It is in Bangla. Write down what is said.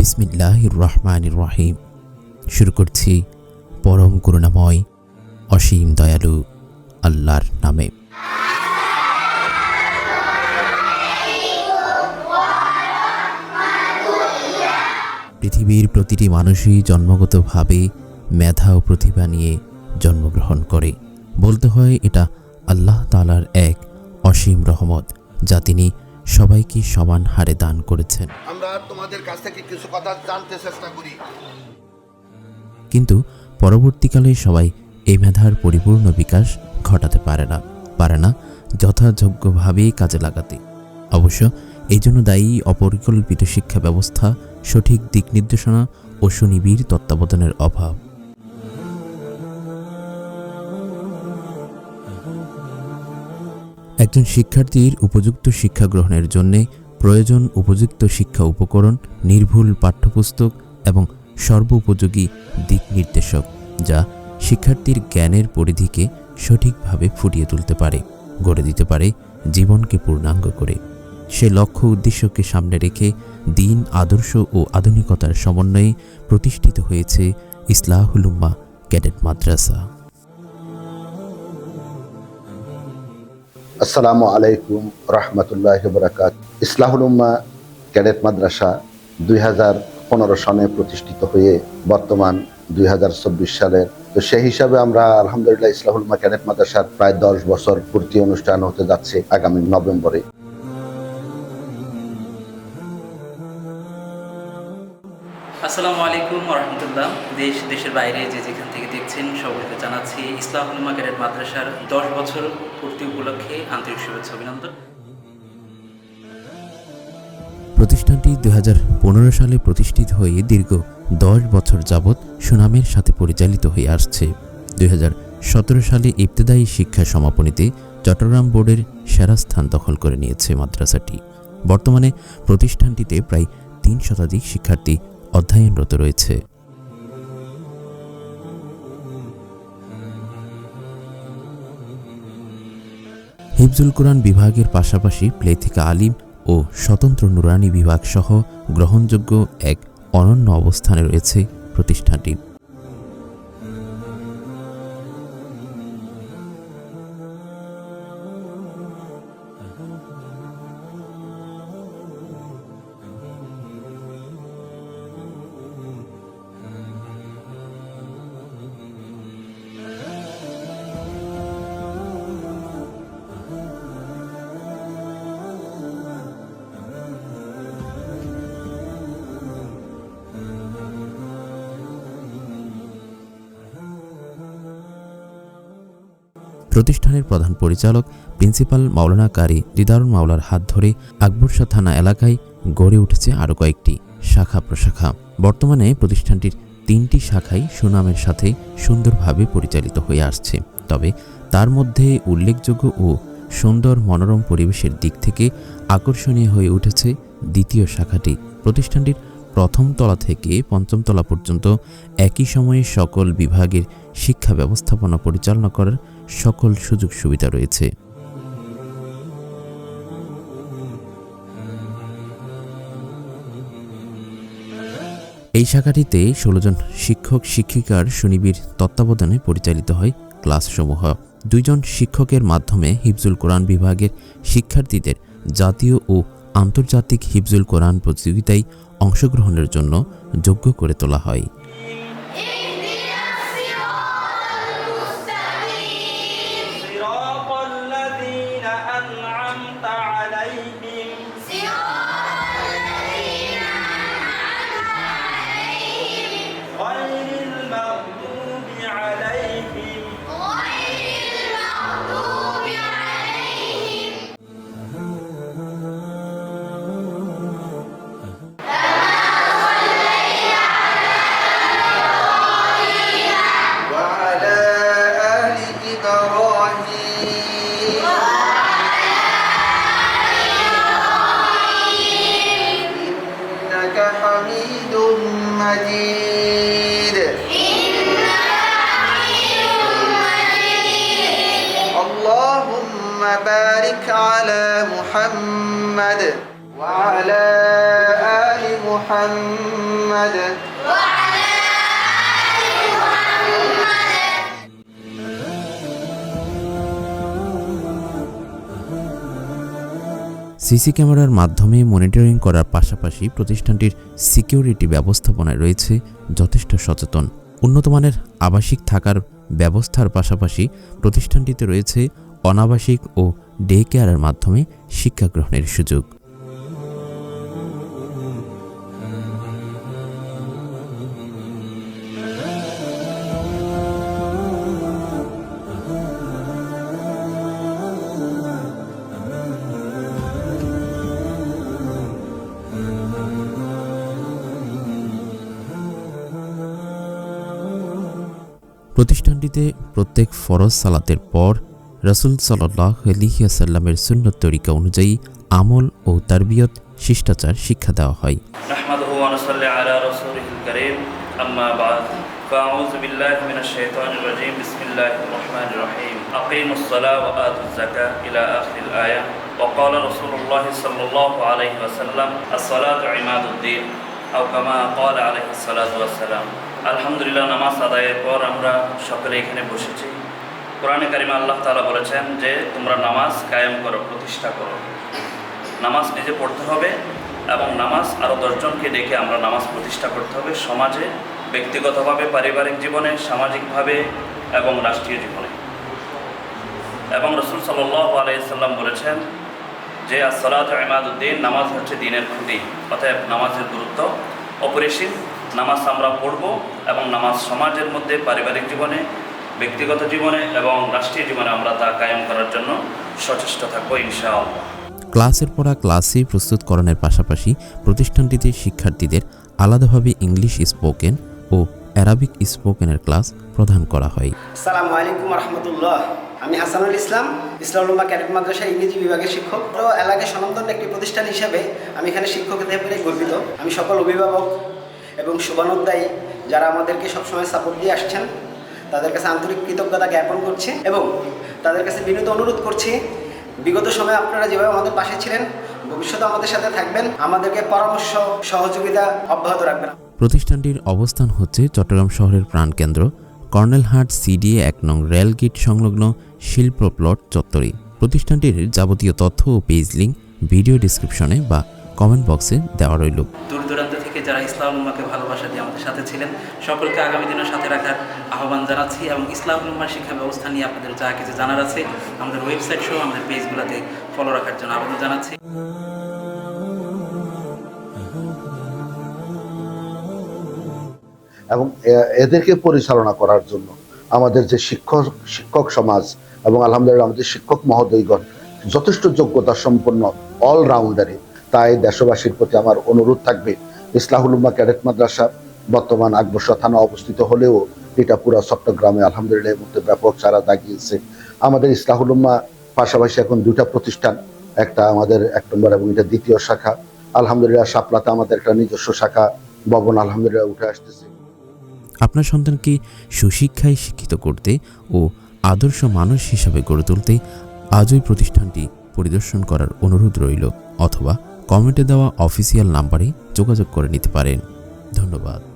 বিসমিল্লাহ রহমান রহিম শুরু করছি পরম করুণাময়, অসীম দয়ালু আল্লাহর নামে। পৃথিবীর প্রতিটি মানুষই জন্মগতভাবে মেধা ও প্রতিভা নিয়ে জন্মগ্রহণ করে। বলতে হয় এটা আল্লাহ তালার এক অসীম রহমত, যা তিনি সবাইকে সমান হারে দান করেছেন। আমরা তোমাদের কাছ থেকে কিছু কথা জানতে চেষ্টা করি। কিন্তু পরবর্তীকালে সবাই এই মেধার পরিপূর্ণ বিকাশ ঘটাতে পারে না পারে না যথাযোগ্যভাবে কাজে লাগাতে। অবশ্য এই জন্য দায়ী অপরিকল্পিত শিক্ষা ব্যবস্থা সঠিক দিক নির্দেশনা ও সুনিবিড় তত্ত্বাবধানের অভাব। একজন শিক্ষার্থীর উপযুক্ত শিক্ষা গ্রহণের জন্য প্রয়োজন উপযুক্ত শিক্ষা উপকরণ, নির্ভুল পাঠ্যপুস্তক এবং সর্বোপযোগী দিক নির্দেশক, যা শিক্ষার্থীর জ্ঞানের পরিধিকে সঠিকভাবে ফুটিয়ে তুলতে পারে, গড়ে দিতে পারে, জীবনকে পূর্ণাঙ্গ করে। সে লক্ষ্য উদ্দেশ্যকে সামনে রেখে দিন, আদর্শ ও আধুনিকতার সমন্বয়ে প্রতিষ্ঠিত হয়েছে ইসলাহুলুম্মা ক্যাডেট মাদ্রাসা। আসসালামু আলাইকুম রহমতুল্লাহ বরাকাত ইসলাহুল উম্মা ক্যাডেট মাদ্রাসা দুই হাজার পনেরো সনে প্রতিষ্ঠিত হয়ে বর্তমান দুই হাজার চব্বিশ সালের। তো সেই হিসাবে আমরা আলহামদুলিল্লাহ ইসলাহুল উম্মা ক্যাডেট মাদ্রাসার প্রায় দশ বছর পূর্তি অনুষ্ঠান হতে যাচ্ছে আগামী নভেম্বরে। আসসালামু আলাইকুম রহমতুল্লাহ। দেশ, দেশের বাইরে যে দেখছেন সকলকে জানাচ্ছি ইসলাহুল ক্যাডেট মাদ্রাসার দশ বছর পূর্তি উপলক্ষে আন্তরিক শুভেচ্ছা, অভিনন্দন। প্রতিষ্ঠানটি দুই হাজার পনেরো সালে প্রতিষ্ঠিত হয়ে দীর্ঘ দশ বছর যাবৎ সুনামের সাথে পরিচালিত হয়ে আসছে। দুই হাজার সতেরো সালে ইবতেদায়ী শিক্ষা সমাপনীতে চট্টগ্রাম বোর্ডের সেরা স্থান দখল করে নিয়েছে মাদ্রাসাটি। বর্তমানে প্রতিষ্ঠানটিতে প্রায় তিন শতাধিক শিক্ষার্থী অধ্যয়নরত রয়েছে। হিফজুল কোরআন বিভাগের পাশাপাশি প্লে থেকে আলিম ও স্বতন্ত্র নুরানি বিভাগ সহ গ্রহণযোগ্য এক অনন্য অবস্থানে রয়েছে প্রতিষ্ঠানটি। প্রতিষ্ঠানের প্রধান পরিচালক প্রিন্সিপাল মাওলানা কারি দিদারুন মাওলার হাত ধরে আকবরশাহ থানা এলাকায় গড়ে উঠেছে আরও কয়েকটি শাখা প্রশাখা। বর্তমানে প্রতিষ্ঠানটির তিনটি শাখাই সুনামের সাথে সুন্দরভাবে পরিচালিত হয়ে আসছে। তবে তার মধ্যে উল্লেখযোগ্য ও সুন্দর মনোরম পরিবেশের দিক থেকে আকর্ষণীয় হয়ে উঠেছে দ্বিতীয় শাখাটি। প্রতিষ্ঠানটির প্রথম তলা থেকে পঞ্চম তলা পর্যন্ত একই সময়ে সকল বিভাগের শিক্ষা ব্যবস্থাপনা পরিচালনা করার সকল সুযোগ সুবিধা রয়েছে। এই শাখাটিতে ষোলো জন শিক্ষক, শিক্ষিকার সুনিবিড় তত্ত্বাবধানে পরিচালিত হয় ক্লাসসমূহ। দুইজন শিক্ষকের মাধ্যমে হিফজুল কোরআন বিভাগের শিক্ষার্থীদের জাতীয় ও আন্তর্জাতিক হিফজুল কোরআন প্রতিযোগিতায় অংশগ্রহণের জন্য যোগ্য করে তোলা হয়। しよう مجيد اللهم بارك على محمد وعلى آل محمد. সিসি ক্যামেরার মাধ্যমে মনিটরিং করার পাশাপাশি প্রতিষ্ঠানটির সিকিউরিটি ব্যবস্থাপনায় রয়েছে যথেষ্ট সচেতন। উন্নতমানের আবাসিক থাকার ব্যবস্থার পাশাপাশি প্রতিষ্ঠানটিতে রয়েছে অনাবাসিক ও ডে কেয়ারের মাধ্যমে শিক্ষা গ্রহণের সুযোগ। প্রতিষ্ঠানটিতে প্রত্যেক ফরজ সালাতের পর রসুল সাল্লাহ আলিহাসাল্লামের সুন্নত তরিকা অনুযায়ী আমল ও তারবিয়ত শিষ্টাচার শিক্ষা দেওয়া হয় نحمده ونصلي على رسوله الكريم أما بعد فأعوذ بالله من الشيطان الرجيم بسم الله الرحمن الرحيم أقيموا الصلاة وآتوا الزكاة إلى آخر الآية وقال رسول الله صلى الله عليه وسلم الصلاة عماد الدين আউকামা আলহামদুলিল্লাহ, নামাজ আদায়ের পর আমরা সকলে এখানে বসেছি। কোরআনে কারিমা আল্লাহ তালা বলেছেন যে, তোমরা নামাজ কায়েম করো, প্রতিষ্ঠা করো। নামাজ নিজে পড়তে হবে এবং নামাজ আরও দশজনকে ডেকে আমরা নামাজ প্রতিষ্ঠা করতে হবে সমাজে, ব্যক্তিগতভাবে, পারিবারিক জীবনে, সামাজিকভাবে এবং রাষ্ট্রীয় জীবনে। এবং রসুল সাল্লাহ আলাইসাল্লাম বলেছেন যে আসসালাত ইমাদুদ্দিন নামাজ হচ্ছে দিনের খুঁটি অতএব নামাজের গুরুত্ব অপরিসীম। নামাজ আমরা পড়ব এবং নামাজ সমাজের মধ্যে পারিবারিক জীবনে ব্যক্তিগত জীবনে এবং রাষ্ট্রীয় জীবনে আমরা তা কায়েম করার জন্য সচেষ্ট থাকব ইনশাআল্লাহ। ক্লাসের পড়া ক্লাসে প্রস্তুতকরণের পাশাপাশি প্রতিষ্ঠানটিতে শিক্ষার্থীদের আলাদাভাবে ইংলিশ স্পোকেন ও অ্যারাবিক স্পোকেনের ক্লাস প্রদান করা হয়। আসসালামু আলাইকুম রহমতুল্লাহ। আমি হাসানুল ইসলাম। ইসলামুল্লাহ ক্যাডেট মাদ্রাসা ইংরেজি বিভাগের শিক্ষক। তো এলাকায় স্বনামধন্য একটি প্রতিষ্ঠান হিসেবে আমি এখানে শিক্ষক হতে পেরে গর্বিত। আমি সকল অভিভাবক এবং শুভানুদ্দায়ী যারা আমাদেরকে সবসময় সাপোর্ট দিয়ে আসছেন, তাদের কাছে আন্তরিক কৃতজ্ঞতা জ্ঞাপন করছি এবং তাদের কাছে বিনীত অনুরোধ করছি, বিগত সময়ে আপনারা যেভাবে আমাদের পাশে ছিলেন, ভবিষ্যতে আমাদের সাথে থাকবেন। আমাদেরকে পরামর্শ, সহযোগিতা অব্যাহত রাখবেন। প্রতিষ্ঠানটির অবস্থান হচ্ছে চট্টগ্রাম শহরের প্রাণকেন্দ্র, কর্নেলহাট সিডিএ এক নং রেলগেট সংলগ্ন শিল্প প্লট চত্বরে। প্রতিষ্ঠানটির যাবতীয় তথ্য ও পেজ লিঙ্ক ভিডিও ডিসক্রিপশনে বা কমেন্ট বক্সে দেওয়া রইল। দূর দূরান্ত থেকে যারা ইসলাম উম্মাকে ভালোবাসা দিয়ে আমাদের সাথে ছিলেন সকলকে আগামী দিনের সাথে রাখার আহ্বান জানাচ্ছি এবং ইসলাম উম্মার শিক্ষা ব্যবস্থা নিয়ে আপনাদের যা কিছু জানার আছে আমাদের ওয়েবসাইট সহ আমাদের পেজগুলোতে ফলো রাখার জন্য আবেদন জানাচ্ছি। এবং এদেরকে পরিচালনা করার জন্য আমাদের যে শিক্ষক শিক্ষক সমাজ এবং আলহামদুলিল্লাহ আমাদের শিক্ষক মহোদয়গণ যথেষ্ট যোগ্যতা সম্পন্ন অলরাউন্ডারে তাই দেশবাসীর প্রতি আমার অনুরোধ থাকবে, ইসলাহুল উম্মা ক্যাডেট মাদ্রাসা বর্তমান আকবর্ষা থানা অবস্থিত হলেও এটা পুরো চট্টগ্রামে আলহামদুলিল্লাহ মধ্যে ব্যাপক চারা দাগিয়েছে। আমাদের ইসলাহুল উম্মা পাশাপাশি এখন দুটা প্রতিষ্ঠান, একটা আমাদের এক নম্বর এবং এটা দ্বিতীয় শাখা। আলহামদুলিল্লাহ শাপলাতে আমাদের একটা নিজস্ব শাখা, ভবন আলহামদুলিল্লাহ উঠে আসতেছে। আপনার সন্তানকে সুশিক্ষায় শিক্ষিত করতে ও আদর্শ মানুষ হিসাবে গড়ে তুলতে আজই প্রতিষ্ঠানটি পরিদর্শন করার অনুরোধ রইল, অথবা কমেন্টে দেওয়া অফিসিয়াল নাম্বারে যোগাযোগ করে নিতে পারেন। ধন্যবাদ।